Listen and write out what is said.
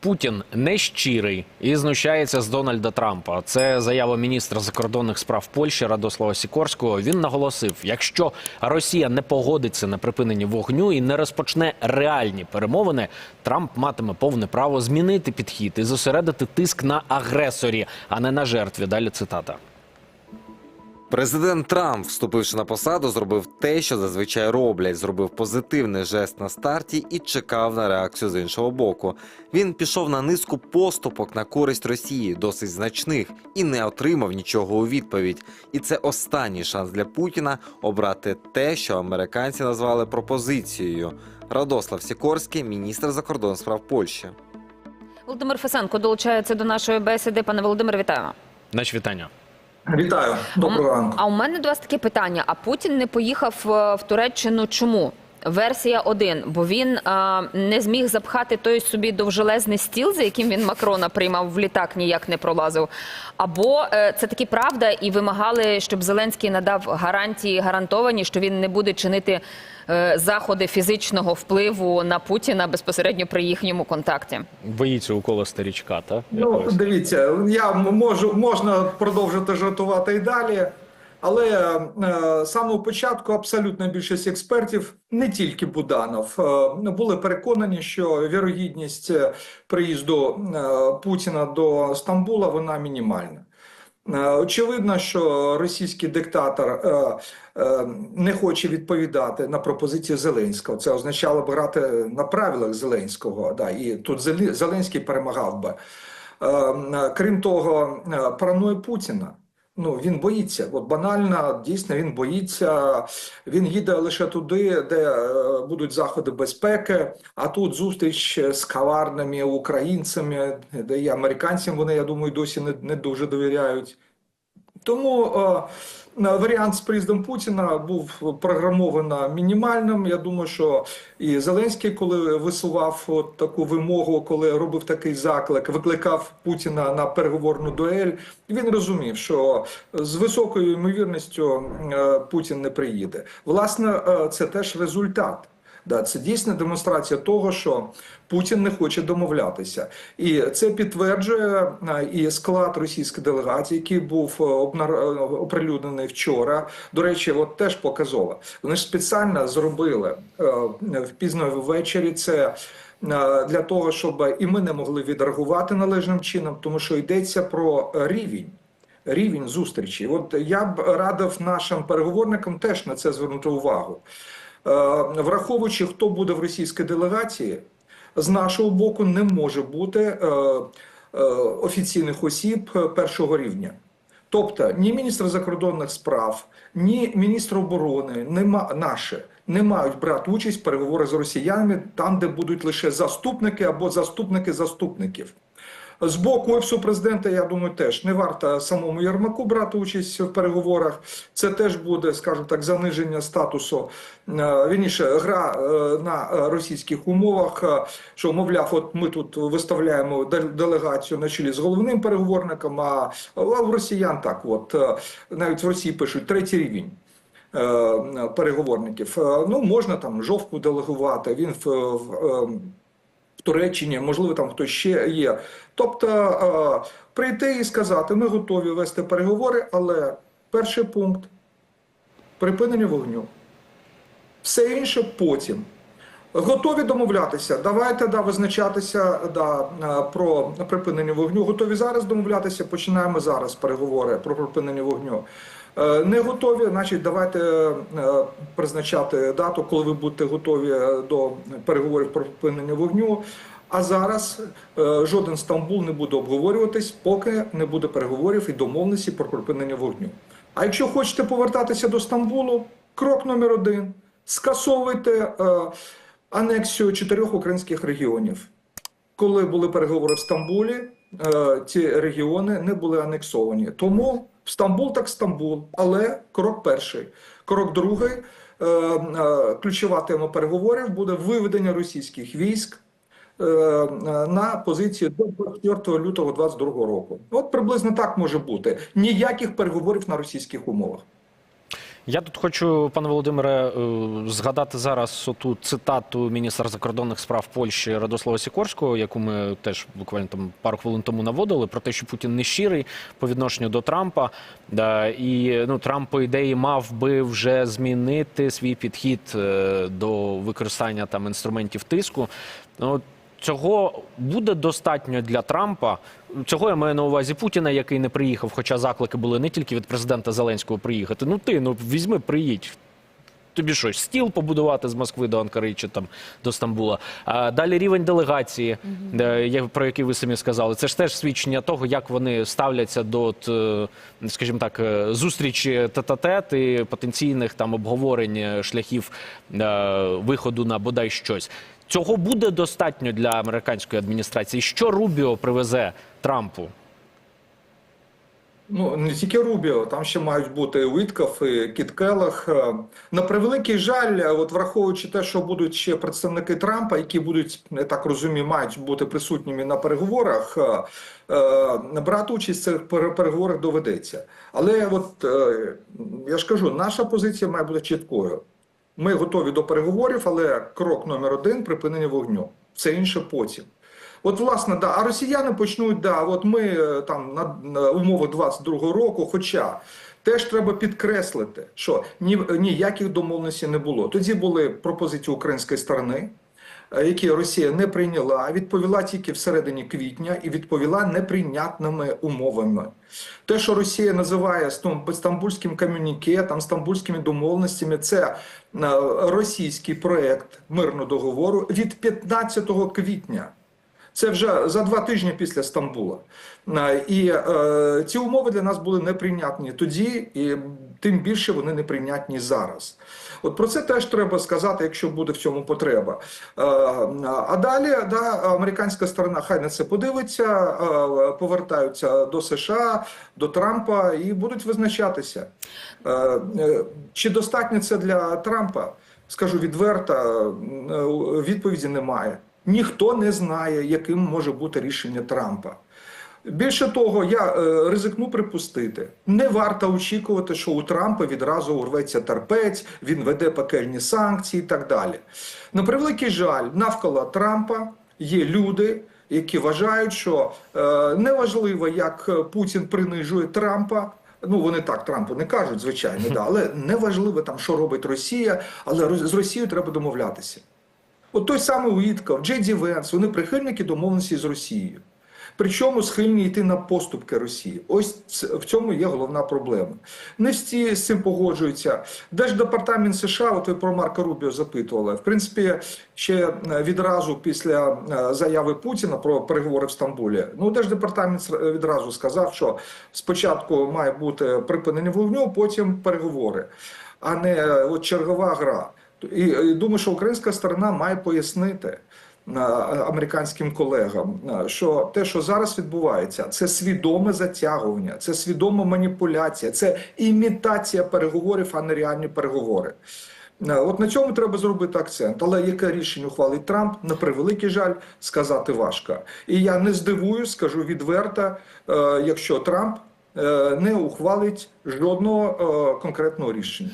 Путін нещирий і знущається з Дональда Трампа. Це заява міністра закордонних справ Польщі Радослава Сікорського. Він наголосив: якщо Росія не погодиться на припинення вогню і не розпочне реальні перемовини, Трамп матиме повне право змінити підхід і зосередити тиск на агресорі, а не на жертві. Далі цитата. Президент Трамп, вступивши на посаду, зробив те, що зазвичай роблять. Зробив позитивний жест на старті і чекав на реакцію з іншого боку. Він пішов на низку поступок на користь Росії, досить значних, і не отримав нічого у відповідь. І це останній шанс для Путіна обрати те, що американці назвали пропозицією. Радослав Сікорський, міністр закордонних справ Польщі. Володимир Фесенко долучається до нашої бесіди. Пане Володимире, вітаємо. Наші вітання. Вітаю, доброго ранку. А у мене до вас таке питання: а Путін не поїхав е, в Туреччину чому? Версія 1, бо він е, не зміг запхати той собі довжелезний стіл, за яким він Макрона приймав в літак, ніяк не пролазив. Або е, це таки правда, і вимагали, щоб Зеленський надав гарантії гарантовані, що він не буде чинити е, заходи фізичного впливу на Путіна безпосередньо при їхньому контакті. Боїться укола старічка, та Ну, дивіться, я можу можна продовжити жартувати і далі, але е, самого початку абсолютна більшість експертів, не тільки Буданов, е, були переконані, що вірогідність е, приїзду е, Путіна до Стамбула вона мінімальна. Е, Очевидно, що російський диктатор е, е, не хоче відповідати на пропозицію Зеленського. Це означало б грати на правилах Зеленського. Да, і тут Зеленський перемагав би. Е, Крім того, е, параноя Путіна. Ну він боїться. От банально, дійсно, він боїться. Він їде лише туди, де е, будуть заходи безпеки. А тут зустріч з каварними українцями, де і американцям вони, я думаю, досі не, не дуже довіряють. Тому е, варіант з приїздом Путіна був програмовано мінімальним. Я думаю, що і Зеленський, коли висував от таку вимогу, коли робив такий заклик, викликав Путіна на переговорну дуель. Він розумів, що з високою ймовірністю е, Путін не приїде. Власне, е, це теж результат. Да, це дійсна демонстрація того, що Путін не хоче домовлятися, і це підтверджує і склад російської делегації, який був е, е, оприлюднений вчора. До речі, от теж показово. Вони ж спеціально зробили е, пізно ввечері це. Для того щоб і ми не могли відреагувати належним чином, тому що йдеться про рівень рівень зустрічі. От я б радив нашим переговорникам теж на це звернути увагу. Е, Враховуючи, хто буде в російській делегації, з нашого боку не може бути е, е, офіційних осіб першого рівня. Тобто ні міністр закордонних справ, ні міністр оборони, нема наші не мають брати участь в переговорах з росіянами там, де будуть лише заступники або заступники заступників. З боку офісу президента, я думаю, теж не варто самому Єрмаку брати участь в переговорах. Це теж буде, скажімо так, заниження статусу. е, Вірніше, гра е, на російських умовах. е, Що, мовляв, от ми тут виставляємо делегацію на чолі з головним переговорником. А в росіян так, от навіть в Росії пишуть третій рівень. Переговорників ну можна там жовтку делегувати. Він в, в в Туреччині, можливо, там хтось ще є. Тобто е, прийти і сказати, ми готові вести переговори, але перший пункт припинення вогню. Все інше потім. Готові домовлятися. Давайте да, визначатися да, е, про припинення вогню. Готові зараз домовлятися. Починаємо зараз переговори про припинення вогню. Е, Не готові, значить, давайте е, призначати дату, коли ви будете готові е, до переговорів про припинення вогню. А зараз жоден Стамбул не буде обговорюватись, поки не буде переговорів і домовленості про припинення вогню. А якщо хочете повертатися до Стамбулу, крок номер один скасовуйте анексію чотирьох українських регіонів. Коли були переговори в Стамбулі, ці регіони не були анексовані. Тому Стамбул так Стамбул, але крок перший. Крок другий, е, е, ключова тема переговорів буде виведення російських військ е, на позиції до 4 лютого 2022 року. От приблизно так може бути. Ніяких переговорів на російських умовах. Я тут хочу, пане Володимире, е, згадати зараз оту цитату міністра закордонних справ Польщі Радослава Сікорського, яку ми теж буквально там пару хвилин тому наводили, про те, що Путін не щирий по відношенню до Трампа. І ну, Трамп, по ідеї, мав би вже змінити свій підхід е, до використання там інструментів тиску. Ну, Цього буде достатньо для Трампа. Цього я маю на увазі Путіна, який не приїхав, хоча заклики були не тільки від президента Зеленського приїхати. Ну ти ну візьми, приїдь. Тобі що, стіл побудувати з Москви до Анкари чи там до Стамбула. А далі рівень делегації, де, є- про який ви самі сказали. Це ж теж свідчення того, як вони ставляться до, е, скажімо так, е, зустрічі тет-а-тет і потенційних там обговорень шляхів виходу на бодай щось. Цього буде достатньо для американської адміністрації. Що Рубіо привезе Трампу? Ну, не тільки Рубіо, там ще мають бути Уітков і Кіт. Е, На превеликий жаль, е, от враховуючи те, що будуть ще представники Трампа, які будуть, я так розумію, мають бути присутніми на переговорах, е, брати участь в цих переговорах доведеться. Але от я ж кажу, наша позиція має бути чіткою. Ми готові до переговорів, але крок номер один припинення вогню. Все інше потім. От, власне, да, а росіяни почнуть, да, от ми е, там на, на умовах 22-го року, хоча теж треба підкреслити, що ні, ніяких домовленостей не було. Тоді були пропозиції української сторони, е, які Росія не прийняла, відповіла тільки всередині квітня і відповіла неприйнятними умовами. Те, що Росія називає стам- стамбульським комюніке, там стамбульськими домовленостями, це е, російський проект мирного договору від 15 квітня. Це вже за два тижні після Стамбула. І е, ці умови для нас були неприйнятні тоді, і тим більше вони неприйнятні зараз. От про це теж треба сказати, якщо буде в цьому потреба. Е, а далі да, американська сторона хай на це подивиться, е, повертаються до США, до Трампа і будуть визначатися. Е, е, Чи достатньо це для Трампа? Скажу відверто, е, відповіді немає. Ніхто не знає, яким може бути рішення Трампа. Більше того, я е, ризикну припустити, не варто очікувати, що у Трампа відразу урветься терпець, він веде пекельні санкції і так далі. На превеликий жаль, навколо Трампа є люди, які вважають, що е, неважливо, як Путін принижує Трампа. Ну, вони так Трампу не кажуть, звичайно, да, але неважливо там, що робить Росія, але з Росією треба домовлятися. От той самий Уітков, Джей Ді Венс, вони прихильники домовленості з Росією. Причому схильні йти на поступки Росії. Ось в цьому є головна проблема. Не всі з цим погоджуються. Держдепартамент США, от ви про Марка Рубіо запитували. В принципі, ще е, відразу після е, заяви Путіна про переговори в Стамбулі. Ну, держдепартамент с- відразу сказав, що спочатку має бути припинення вогню, потім переговори, а не е, от чергова гра. І, і думаю, що українська сторона має пояснити е, американським колегам, е, що те, що зараз відбувається, це свідоме затягування, це свідома маніпуляція, це імітація переговорів, а не реальні переговори. Е, От на цьому треба зробити акцент. Але яке рішення ухвалить Трамп, на превеликий жаль, сказати важко. І я не здивуюсь, скажу відверто, е, якщо Трамп е, не ухвалить жодного е, конкретного рішення.